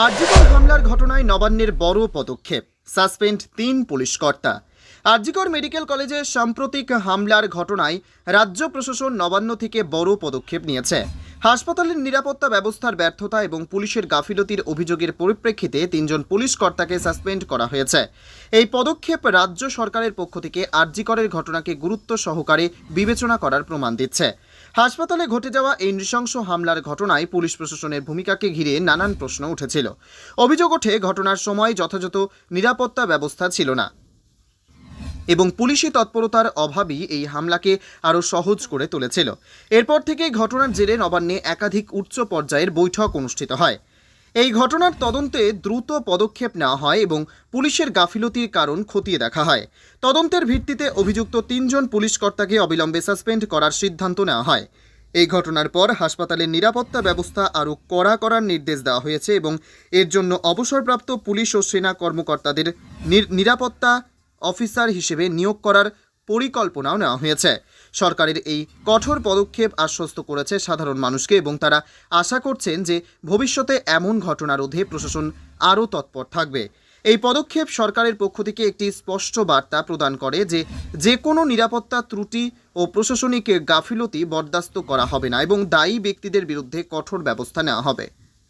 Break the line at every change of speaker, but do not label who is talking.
আরজিকর হামলার ঘটনায় নবান্নের বড় পদক্ষেপ, সাসপেন্ড তিন পুলিশ কর্তা। আরজিকর মেডিকেল কলেজে সাম্প্রতিক হামলার ঘটনায় রাজ্য প্রশাসন নবান্ন থেকে বড় পদক্ষেপ নিয়েছে। হাসপাতালের নিরাপত্তা ব্যবস্থার ব্যর্থতা এবং পুলিশের গাফিলতির অভিযোগের পরিপ্রেক্ষিতে তিনজন পুলিশ কর্তাকে সাসপেন্ড করা হয়েছে। এই পদক্ষেপ রাজ্য সরকারের পক্ষ থেকে আরজিকরের ঘটনাকে গুরুত্ব সহকারে বিবেচনা করার প্রমাণ দিচ্ছে। হাসপাতালে ঘটে যাওয়া এই নৃশংস হামলার ঘটনায় পুলিশ প্রশাসনের ভূমিকাকে ঘিরে নানান প্রশ্ন উঠেছিল। অভিযোগ ওঠে, ঘটনার সময় যথাযথ নিরাপত্তা ব্যবস্থা ছিল না। এবং পুলিশি তৎপরতার অভাবই এই হামলাকে আরও সহজ করে তুলেছিল। এরপর থেকেই ঘটনার জেরে নবান্নে একাধিক উচ্চ পর্যায়ের বৈঠক অনুষ্ঠিত হয়। এই ঘটনার তদন্তে দ্রুত পদক্ষেপ নেওয়া হয় এবং পুলিশের গাফিলতির কারণ খতিয়ে দেখা হয়। তদন্তের ভিত্তিতে অভিযুক্ত তিনজন পুলিশ কর্তাকে অবিলম্বে সাসপেন্ড করার সিদ্ধান্ত নেওয়া হয়। এই ঘটনার পর হাসপাতালের নিরাপত্তা ব্যবস্থা আরও কড়া করার নির্দেশ দেওয়া হয়েছে এবং এর জন্য অবসরপ্রাপ্ত পুলিশ ও সেনা কর্মকর্তাদের নির- নিরাপত্তা অফিসার হিসেবে নিয়োগ করার পরিকল্পনাও নেওয়া হয়েছে। সরকারের এই কঠোর পদক্ষেপ আশ্বস্ত করেছে সাধারণ মানুষকে এবং তারা আশা করছেন যে ভবিষ্যতে এমন ঘটনা রোধে প্রশাসন আরও তৎপর থাকবে। এই পদক্ষেপ সরকারের পক্ষ থেকে একটি স্পষ্ট বার্তা প্রদান করে যে যে কোনো নিরাপত্তা ত্রুটি ও প্রশাসনিক গাফিলতি বরদাস্ত করা হবে না এবং দায়ী ব্যক্তিদের বিরুদ্ধে কঠোর ব্যবস্থা নেওয়া হবে।